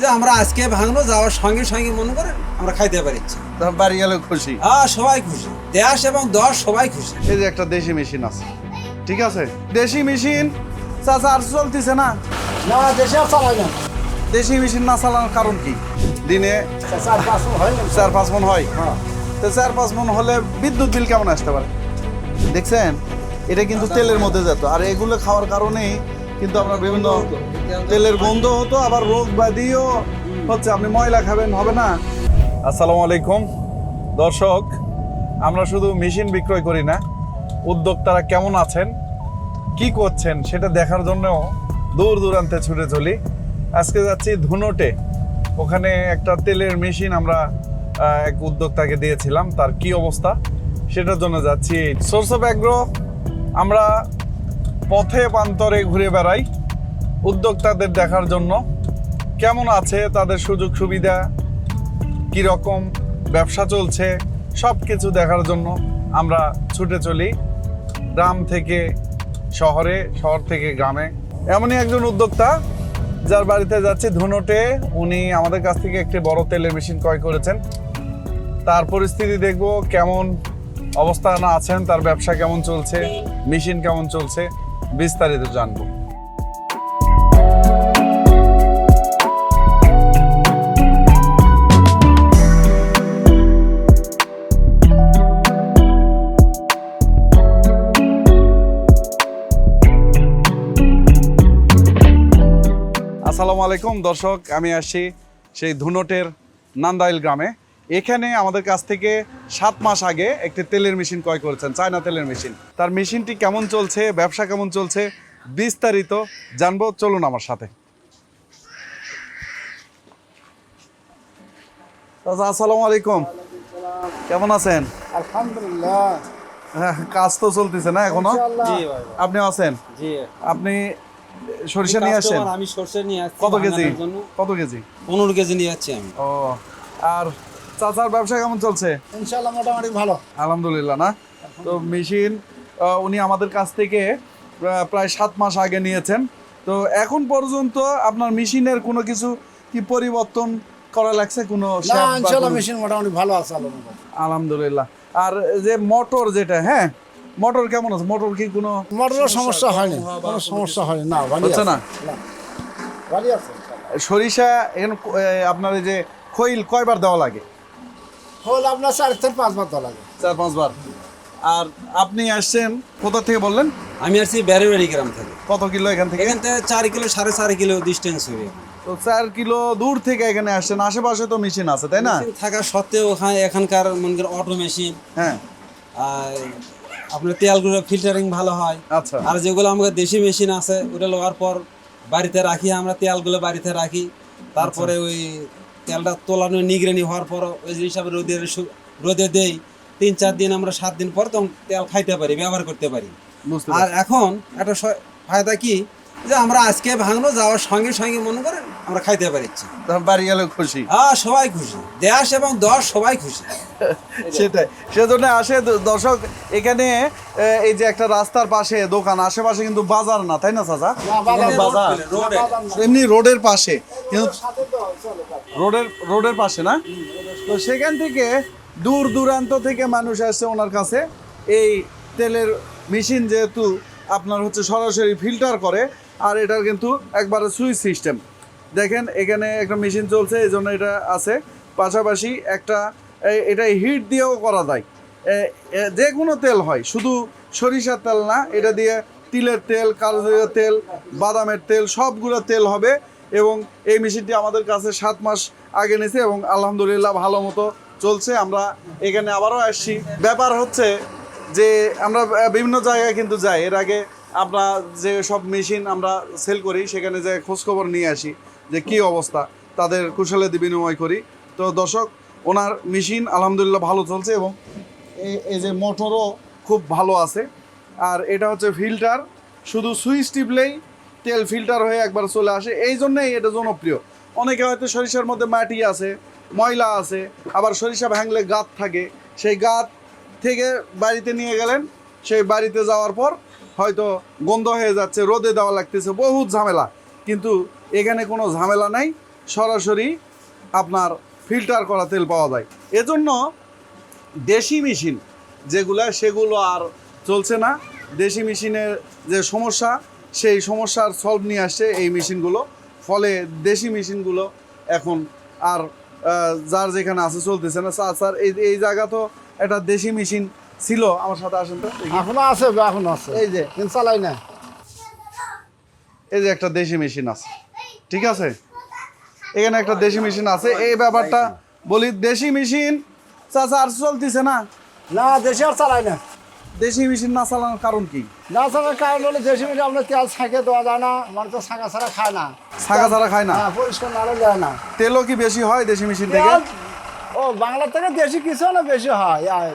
যে আমরা আজকে ভাঙলো যাওয়ার সঙ্গে সঙ্গে মনে করেন আমরা খাইতে পারছি বাড়ি গেলে খুশি। হ্যাঁ সবাই খুশি। দেশ এবং দশ সবাই খুশি। এই যে একটা দেশি মেশিন আছে। ঠিক আছে? দেশি মেশিন? চাচা আর চলতেছে না? না দেশে আর চালাই না। দেশি মেশিন না চালানোর কারণ কি? দিনে চার পাঁচ হয় চার পাঁচ মন হয়? হ্যাঁ। তো চার পাঁচ মন হলে বিদ্যুৎ বিল কেমন আসতে পারে? দেখছেন? এটা কিন্তু তেলের মধ্যে যেত। আর এগুলো খাওয়ার কারণেই কিন্তু আপনার বিভিন্ন তেলের গন্ধ হতো, আবার রোগ ব্যাধিও হচ্ছে। আপনি ময়লা খাবেন, হবে না? আসসালামু আলাইকুম। দর্শক, আমরা শুধু মেশিন বিক্রয় করি না, উদ্যোক্তারা কেমন আছেন, কি করছেন সেটা দেখার জন্যও দূর দূরান্তে ছুটে চলি। আজকে যাচ্ছি ধুনোটে। ওখানে একটা তেলের মেশিন আমরা এক উদ্যোক্তাকে দিয়েছিলাম, তার কি অবস্থা সেটার জন্য যাচ্ছি। সোর্স অফ অ্যাগ্রো আমরা পথে প্রান্তরে ঘুরে বেড়াই উদ্যোক্তাদের দেখার জন্য। কেমন আছে তাদের সুযোগ সুবিধা? কি রকম ব্যবসা চলছে? সব কিছু দেখার জন্য আমরা ছুটে চলি গ্রাম থেকে শহরে, শহর থেকে গ্রামে। এমনই একজন উদ্যোক্তা যার বাড়িতে যাচ্ছি ধুনোটে। উনি আমাদের কাছ থেকে একটি বড় তেলের মেশিন ক্রয় করেছেন। তার পরিস্থিতি দেখব, কেমন অবস্থানে আছেন, তার ব্যবসা কেমন চলছে, মেশিন কেমন চলছে। বিস্তারিত জানব। আসসালামু আলাইকুম দর্শক আমি আসছি সেই ধুনটের নান্দাইল গ্রামে। এখানে আমাদের কাছ থেকে সাত মাস আগে একটি তেলের মেশিন ক্রয় করেছেন চায়না তেলের মেশিন। তার মেশিনটি কেমন চলছে ব্যবসা কেমন চলছে বিস্তারিত জানব চলুন আমার সাথে। চাচা, আসসালামু আলাইকুম। কেমন আছেন? আলহামদুলিল্লাহ। হ্যাঁ, কাজ তো চলতেছে না এখনও। আপনি আছেন? আপনি সরিষা নিয়ে আসছেন? আমি সর্ষে নিয়ে আসছি কত কেজি? কত কেজি? পনেরো কেজি নিয়ে যাচ্ছি আমি। ও আর চাচার ব্যবসা কেমন চলছে? ইনশাআল্লাহ মোটামুটি ভালো। আলহামদুলিল্লাহ না? তো মেশিন উনি আমাদের কাছ থেকে প্রায় সাত মাস আগে নিয়েছেন। তো এখন পর্যন্ত আপনার মেশিনের কোনো কিছু কি পরিবর্তন করা লাগছে? কোনো মেশিন মোটামুটি ভালো আছে আলহামদুলিল্লাহ। আর যে মোটর যেটা হ্যাঁ? মোটর কেমন আছে? মোটর কি কোনো মোটরের সমস্যা হয়নি কোনো সমস্যা হয়নি। না ভালো আছে না? না ভালো আছে। সরিষা এখন আপনার এই যে খৈল কয়বার দেওয়া লাগে? হল আপনার চার থেকে পাঁচবার তো লাগে চার পাঁচবার আর আপনি আসছেন কোথা থেকে বললেন? আমি আসছি ব্যারিবাড়ি গ্রাম থেকে। কত কিলো এখান থেকে? এখান থেকে চার কিলো সাড়ে চার কিলো ডিস্টেন্স হবে তো চার কিলো দূর থেকে এখানে আসছেন আশেপাশে তো মেশিন আছে তাই না? থাকা সত্ত্বেও ওখানে এখানকার মনে করেন অটো মেশিন হ্যাঁ। আর আপনার তেলগুলো ফিল্টারিং ভালো হয়। আচ্ছা। আর যেগুলো আমাদের দেশি মেশিন আছে ওটা লোয়ার পর বাড়িতে রাখি আমরা তেলগুলো বাড়িতে রাখি। তারপরে আচ্ছা। ওই তেলটা তোলানো নিগরানি হওয়ার পর ওই হিসাবে রোদে রোদে দেই তিন চার দিন আমরা সাত দিন পর তখন তেল খাইতে পারি ব্যবহার করতে পারি। আর এখন একটা ফায়দা কি? যে আমরা আজকে ভাঙলো যাওয়ার সঙ্গে সঙ্গে মনে করেন আমরা খাইতে পারছি বাড়ি গেলে খুশি। হ্যাঁ সবাই খুশি। দেশ এবং দশ সবাই খুশি। সেটাই। সেজন্য আসে দর্শক এখানে এই যে একটা রাস্তার পাশে দোকান আশেপাশে কিন্তু বাজার না তাই না চাচা? বাজার। এমনি রোডের পাশে কিন্তু। রোডের রোডের পাশে না? তো সেখান থেকে দূর দূরান্ত থেকে মানুষ আসছে ওনার কাছে। এই তেলের মেশিন যেহেতু আপনার হচ্ছে সরাসরি ফিল্টার করে, আর এটার কিন্তু একবারে সুইচ সিস্টেম। দেখেন, এখানে একটা মেশিন চলছে এই জন্য এটা আছে। পাশাপাশি একটা এটা হিট দিয়েও করা যায়। যে কোনো তেল হয়, শুধু সরিষার তেল না, এটা দিয়ে তিলের তেল কালো জিরার তেল, বাদামের তেল, সবগুলো তেল হবে। এবং এই মেশিনটি আমাদের কাছে সাত মাস আগে নিয়েছে এবং আলহামদুলিল্লাহ ভালো মতো চলছে। আমরা এখানে আবারও আসছি। ব্যাপার হচ্ছে যে আমরা বিভিন্ন জায়গায় কিন্তু যাই। এর আগে আমরা যে সব মেশিন আমরা সেল করি, সেখানে যে খোঁজখবর নিয়ে আসি যে কি অবস্থা, তাদের কুশলে বিনিময় করি। তো দর্শক, ওনার মেশিন আলহামদুলিল্লাহ ভালো চলছে এবং এই যে মোটরও খুব ভালো আছে। আর এটা হচ্ছে ফিল্টার, শুধু সুইচ টিপলেই তেল ফিল্টার হয়ে একবার চলে আসে। এই জন্যেই এটা জনপ্রিয়। অনেকে হয়তো সরিষার মধ্যে মাটি আছে, ময়লা আছে, আবার সরিষা ভাঙলে গাত থাকে। সেই গাত থেকে বাড়িতে নিয়ে গেলেন। সেই বাড়িতে যাওয়ার পর হয়তো গন্ধ হয়ে যাচ্ছে, রোদে দেওয়া লাগতেছে, বহুত ঝামেলা। কিন্তু এখানে কোনো ঝামেলা নাই, সরাসরি আপনার ফিল্টার করা তেল পাওয়া যায়। এজন্য দেশি মেশিন যেগুলা, সেগুলো আর চলছে না। দেশি মেশিনের যে সমস্যা, সেই সমস্যার সলভ নিয়ে আসছে এই মেশিনগুলো। ফলে দেশি মেশিনগুলো এখন আর যার যেখানে আছে চলতেছে না। স্যার স্যার, এই এই জায়গা তো একটা দেশি মেশিন ছিল আমার সাথে আসেন তো এখনও আছে এখনও আছে। এই যে। চালাই না। এই যে একটা দেশি মেশিন আছে ঠিক আছে? এখানে একটা দেশি মেশিন আছে এই ব্যাপারটা বলি দেশি মেশিন চাচা আর চলতেছে না? না দেশে আর চালাই না। দেশি মেশিন না চালানোর কারণ কি? না চালার কারণ হলে দেশি মেশিন আপনার তেল ছাঁকে দেওয়া যায় না মানে তো ছাঁকা ছাড়া খায় না। ছাগা ছাড়া খায় না? হ্যাঁ পরিষ্কার না যায় না। তেলও কি বেশি হয় দেশি মেশিন থেকে? ও বাংলা থেকে দেশি কিছু না বেশি হয়? আর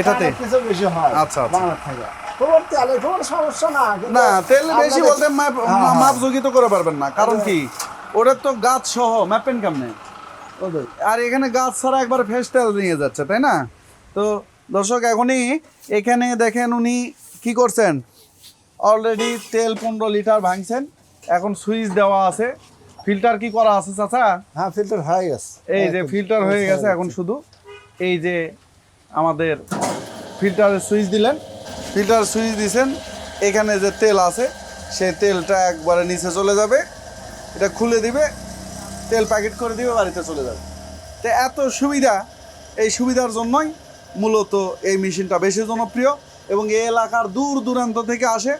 এটাতে? কিছু বেশি হয় আচ্ছা, আচ্ছা। বাংলা থেকে। সমস্যা না না তেল বেশি বলতে মাপ হ্যাঁ, যোগিত করে পারবেন না। কারণ কি? ওটার তো গাছ সহ ম্যাপেন কেমনে? ওদের। আর এখানে গাছ ছাড়া একবার ফ্রেশ তেল নিয়ে যাচ্ছে তাই না? তো দর্শক এখনই এখানে দেখেন উনি কি করছেন? অলরেডি তেল পনেরো লিটার ভাঙছেন। এখন সুইচ দেওয়া আছে। ফিল্টার কি করা আছে চাচা? হ্যাঁ ফিল্টার হয়ে গেছে। এই যে ফিল্টার হয়ে গেছে এখন শুধু। এই যে আমাদের ফিল্টারের সুইচ দিলেন। ফিল্টার সুইচ দিছেন। এখানে যে তেল আছে সেই তেলটা একবারে নিচে চলে যাবে। এটা খুলে দিবে তেল প্যাকেট করে দিবে বাড়িতে চলে যাবে। তো এত সুবিধা এই সুবিধার জন্যই মূলত এই মেশিনটা বেশি জনপ্রিয় এবং এই এলাকার দূর দূরান্ত থেকে আসে।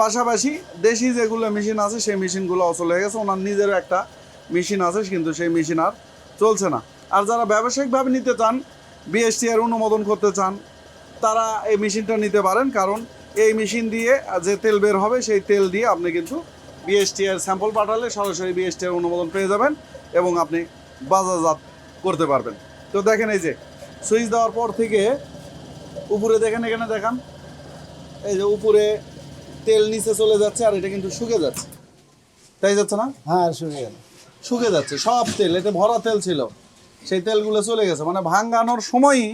পাশাপাশি দেশি যেগুলো মেশিন আছে, সেই মেশিনগুলো অচল হয়ে গেছে। ওনার নিজেরও একটা মেশিন আছে, কিন্তু সেই মেশিন আর চলছে না। আর যারা ব্যবসায়িকভাবে নিতে চান বিএসটি এর অনুমোদন করতে চান, তারা এই মেশিনটা নিতে পারেন। কারণ এই মেশিন দিয়ে যে তেল বের হবে, সেই তেল দিয়ে আপনি কিন্তু বিএসটি এর স্যাম্পল পাঠালে সরাসরি বিএসটি এর অনুমোদন পেয়ে যাবেন এবং আপনি বাজারজাত করতে পারবেন। তো দেখেন এই যে, সুইচ দেওয়ার পর থেকে উপরে দেখেন, এখানে দেখান। এই যে উপরে তেল নিচে চলে যাচ্ছে আর এটা কিন্তু শুকে যাচ্ছে। তাই যাচ্ছে না? হ্যাঁ শুনে গেল। শুকে যাচ্ছে সব তেল এতে ভরা তেল ছিল। সেই তেলগুলো চলে গেছে মানে ভাঙ্গানোর সময়ই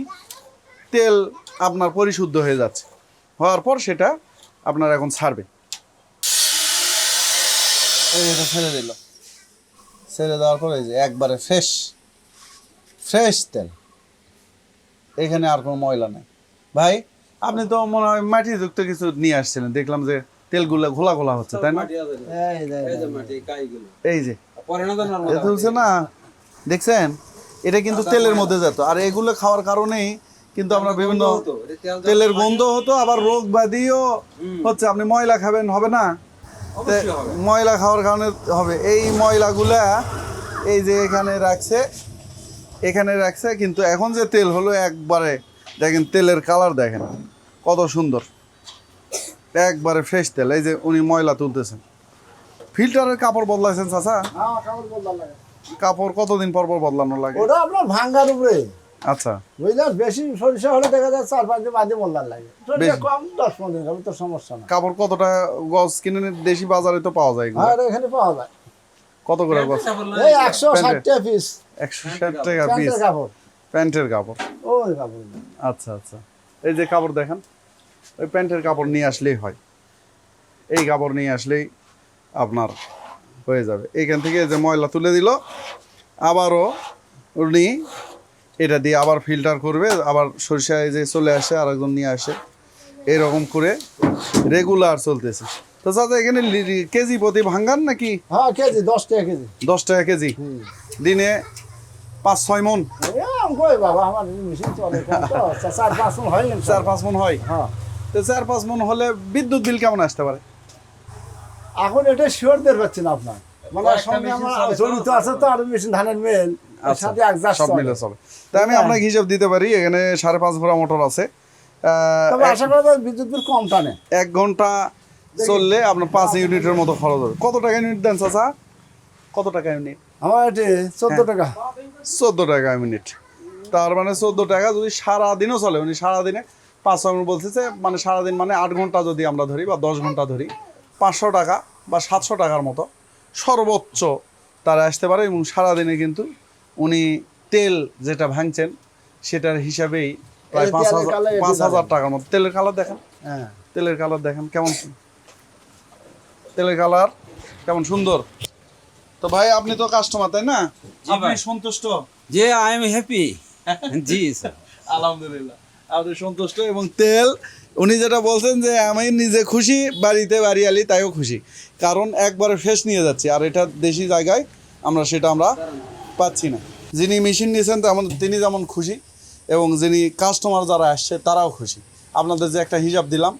তেল আপনার পরিশুদ্ধ হয়ে যাচ্ছে। হওয়ার পর সেটা আপনার এখন ছাড়বে। এটা ছেড়ে দিল। ছেড়ে দেওয়ার পরে এই যে একবারে ফ্রেশ ফ্রেশ তেল। এখানে আর কোনো ময়লা নেই। ভাই আপনি তো মনে হয় মাটিযুক্ত কিছু নিয়ে আসছিলেন। দেখলাম যে তেলগুলো ঘোলা ঘোলা হচ্ছে তাই না? মাটি? এই যে, মাটি, হচ্ছে না দেখছেন? এটা কিন্তু তেলের মধ্যে যেত। আর এগুলো খাওয়ার কারণেই কিন্তু আমরা বিভিন্ন তেলের গন্ধ হতো আবার রোগ ব্যাধিও হচ্ছে। আপনি ময়লা খাবেন হবে না? তে অবশ্যই হবে। ময়লা খাওয়ার কারণে হবে। এই ময়লাগুলা এই যে এখানে রাখছে এখানে রাখছে কিন্তু এখন যে তেল হলো একবারে দেখেন তেলের কালার দেখেন। কত সুন্দর। একবারে ফ্রেশ তেল এই যে উনি ময়লা তুলতেছেন। ফিল্টারের কাপড় বদলাইছেন চাচা? হ্যাঁ কাপড় কতদিন পর পর বদলানো লাগে? ওটা আপনার ভাঙ্গার উপরে। আচ্ছা। বুঝলেন? বেশি সরিষা হলে দেখা যায় চার পাঁচ দিন বাদে বদলার লাগে। কম দশ পনেরো দিন তো সমস্যা না। কাপড় কতটা গজ কিনে দেশি বাজারে তো পাওয়া যায়। আর এখানে পাওয়া যায়। কত করে গজ? এই একশো ষাট টাকা পিস একশো ষাট টাকা পিস প্যান্টের কাপড়। প্যান্টের কাপড়। ওই কাপড় আচ্ছা আচ্ছা। এই যে কাপড় দেখেন। ওই প্যান্টের কাপড় নিয়ে আসলেই হয়। এই কাপড় নিয়ে আসলেই আপনার হয়ে যাবে। এইখান থেকে যে ময়লা তুলে দিল আবারও উনি এটা দিয়ে আবার ফিল্টার করবে আবার সরিষায় যে চলে আসে আর একজন নিয়ে আসে। এরকম করে রেগুলার চলতেছে। তো চাচা এখানে কেজি প্রতি ভাঙ্গান নাকি? হ্যাঁ কেজি দশ টাকা কেজি। দশ টাকা কেজি? দিনে পাঁচ ছয় মন? চার পাঁচ মন হয়। চার পাঁচ মন হয়? হ্যাঁ। তো চার পাঁচ মন হলে বিদ্যুৎ বিল কেমন আসতে পারে? এখন এটা শিওর দের পাচ্ছি না আপনার। মানে সঙ্গে আমার জড়িত আছে তো আর মেশিন ধানের মেল আচ্ছা, সাথে একজাস্ট সব মিলে চলে। তাই আমি আপনাকে হিসাব দিতে পারি এখানে সাড়ে পাঁচ ভরা মোটর আছে। আহ, তবে আশা করা যায় বিদ্যুৎ বিল কম টানে। এক ঘণ্টা চললে আপনার পাঁচ ইউনিটের মতো খরচ হবে। কত টাকা ইউনিট দেন চাচা? কত টাকা ইউনিট আমার এটি চোদ্দ হ্যাঁ। টাকা। চোদ্দ টাকা মিনিট তার মানে চোদ্দ টাকা যদি সারাদিনও চলে উনি সারাদিনে পাঁচ ছয় মিনিট বলতেছে মানে সারাদিন মানে আট ঘণ্টা যদি আমরা ধরি বা দশ ঘণ্টা ধরি পাঁচশো টাকা বা সাতশো টাকার মতো সর্বোচ্চ তারা আসতে পারে এবং সারাদিনে কিন্তু উনি তেল যেটা ভাঙছেন সেটার হিসাবেই প্রায় পাঁচ তেলের হাজার পাঁচ হাজার টাকার মতো। তেলের কালার দেখেন। হ্যাঁ। তেলের কালার দেখেন কেমন তেলের কালার কেমন সুন্দর। তো ভাই আপনি তো কাস্টমার তাই না? আপনি সন্তুষ্ট? যে আই এম হ্যাপি জি স্যার আলহামদুলিল্লাহ। আপনি সন্তুষ্ট এবং তেল, উনি যেটা বলছেন যে আমি নিজে খুশি, বাড়িতে বাড়ি আলি তাইও খুশি। কারণ একবারে ফ্রেশ নিয়ে যাচ্ছি, আর এটা দেশি জায়গায় আমরা সেটা আমরা পাচ্ছি না। যিনি মেশিন নিয়েছেন তেমন, তিনি যেমন খুশি, এবং যিনি কাস্টমার যারা আসছে, তারাও খুশি। আপনাদের যে একটা হিসাব দিলাম,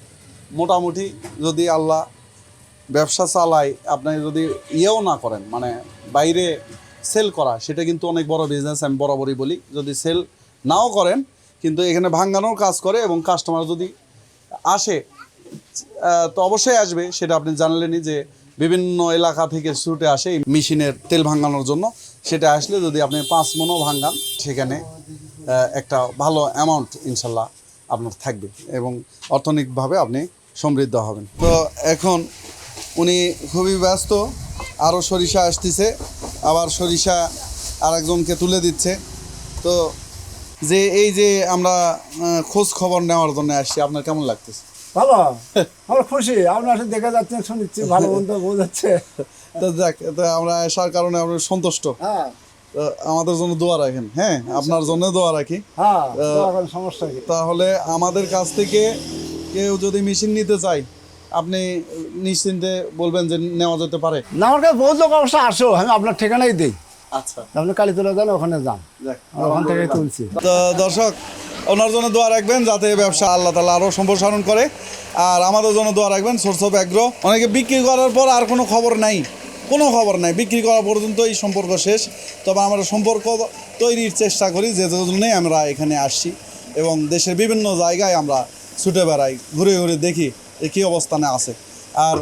মোটামুটি যদি আল্লাহ ব্যবসা চালায়, আপনি যদি ইয়েও না করেন মানে বাইরে সেল করা, সেটা কিন্তু অনেক বড় বিজনেস আমি বরাবরই বলি। যদি সেল নাও করেন কিন্তু এখানে ভাঙ্গানোর কাজ করে এবং কাস্টমার যদি আসে তো অবশ্যই আসবে, সেটা আপনি জানলেনই যে বিভিন্ন এলাকা থেকে ছুটে আসে এই মেশিনের তেল ভাঙানোর জন্য। সেটা আসলে যদি আপনি পাঁচ মনও ভাঙ্গান, সেখানে একটা ভালো অ্যামাউন্ট ইনশাল্লাহ আপনার থাকবে এবং অর্থনৈতিকভাবে আপনি সমৃদ্ধ হবেন। তো এখন উনি খুবই ব্যস্ত, আরও সরিষা আসতেছে, আবার সরিষা আরেকজনকে তুলে দিচ্ছে। তো যে এই যে আমরা খোঁজ খবর নেওয়ার জন্য আসছি আপনার কেমন লাগতেছে? ভালো। আমরা খুশি। আপনার সাথে দেখে যাচ্ছেন শুনছি ভালো মন্দ বোঝাচ্ছে। তো দেখ তো আমরা আসার কারণে আমরা সন্তুষ্ট। হ্যাঁ। আমাদের জন্য দোয়া রাখেন হ্যাঁ? আপনার জন্য দোয়া রাখি। হ্যাঁ সমস্যা তাহলে আমাদের কাছ থেকে কেউ যদি মেশিন নিতে চায় আপনি নিশ্চিন্তে বলবেন যে নেওয়া যেতে পারে। না আমার কাছে বহুত লোক অবশ্য আসো আমি আপনার ঠিকানাই দিই। আচ্ছা। আপনি কালী তুলে যান ওখানে যান। ওখান থেকে তুলছি। তো দর্শক ওনার জন্য দোয়া রাখবেন যাতে ব্যবসা আল্লাহ তালা আরও সম্প্রসারণ করে। আর আমাদের জন্য দোয়া রাখবেন সোর্স অফ অ্যাগ্রো। অনেকে বিক্রি করার পর আর কোনো খবর নাই কোনো খবর নাই। বিক্রি করা পর্যন্ত এই সম্পর্ক শেষ। তবে আমরা সম্পর্ক তৈরির চেষ্টা করি যে জন্যই আমরা এখানে আসছি এবং দেশের বিভিন্ন জায়গায় আমরা ছুটে বেড়াই ঘুরে ঘুরে দেখি এ কী অবস্থানে আছে। আর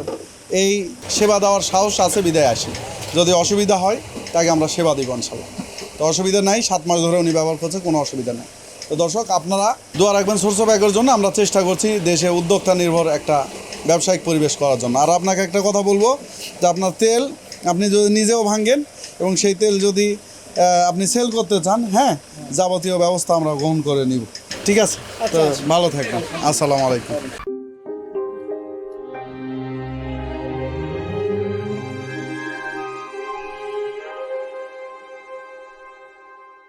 এই সেবা দেওয়ার সাহস আছে বিদায় আসি। যদি অসুবিধা হয় তাকে আমরা সেবা দিব ইনশাল্লাহ। তো অসুবিধা নাই সাত মাস ধরে উনি ব্যবহার করছে কোনো অসুবিধা নেই। তো দর্শক আপনারা দোয়া রাখবেন সোর্স অফ ব্যাগের জন্য আমরা চেষ্টা করছি দেশে উদ্যোক্তা নির্ভর একটা ব্যবসায়িক পরিবেশ করার জন্য। আর আপনাকে একটা কথা বলব যে আপনার তেল আপনি যদি নিজেও ভাঙেন এবং সেই তেল যদি আপনি সেল করতে চান হ্যাঁ যাবতীয় ব্যবস্থা আমরা গ্রহণ করে নিব। ঠিক আছে? তো ভালো থাকবেন। আসসালামু আলাইকুম।